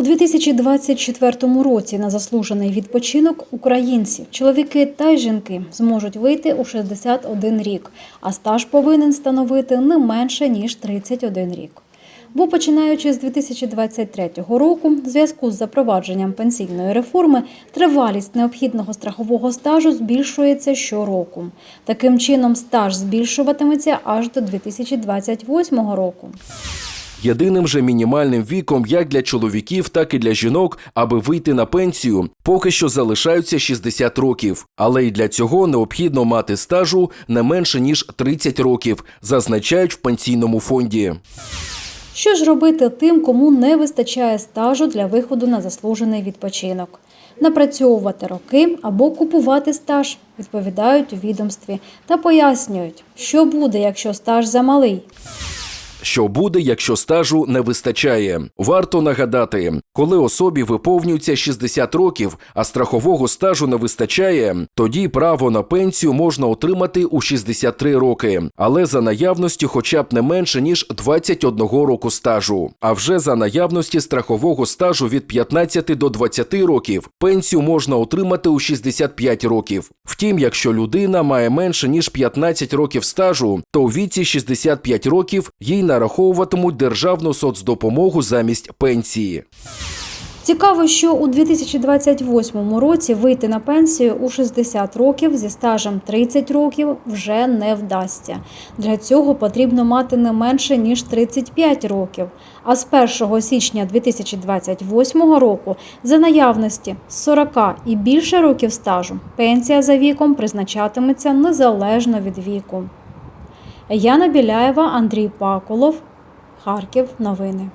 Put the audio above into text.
У 2024 році на заслужений відпочинок українці, чоловіки та жінки зможуть вийти у 61 рік, а стаж повинен становити не менше ніж 31 рік. Бо починаючи з 2023 року, в зв'язку з запровадженням пенсійної реформи, тривалість необхідного страхового стажу збільшується щороку. Таким чином, стаж збільшуватиметься аж до 2028 року. Єдиним же мінімальним віком як для чоловіків, так і для жінок, аби вийти на пенсію, поки що залишаються 60 років. Але й для цього необхідно мати стажу не менше ніж 30 років, зазначають в пенсійному фонді. Що ж робити тим, кому не вистачає стажу для виходу на заслужений відпочинок? Напрацьовувати роки або купувати стаж, відповідають у відомстві та пояснюють, що буде, якщо стаж замалий. Що буде, якщо стажу не вистачає? Варто нагадати, коли особі виповнюється 60 років, а страхового стажу не вистачає, тоді право на пенсію можна отримати у 63 роки, але за наявності хоча б не менше ніж 21 року стажу. А вже за наявності страхового стажу від 15 до 20 років пенсію можна отримати у 65 років. Втім, якщо людина має менше ніж 15 років стажу, то у віці 65 років їй нараховуватимуть державну соцдопомогу замість пенсії. Цікаво, що у 2028 році вийти на пенсію у 60 років зі стажем 30 років вже не вдасться. Для цього потрібно мати не менше ніж 35 років. А з 1 січня 2028 року за наявності 40 і більше років стажу пенсія за віком призначатиметься незалежно від віку. Яна Біляєва, Андрій Паколов, Харків. Новини.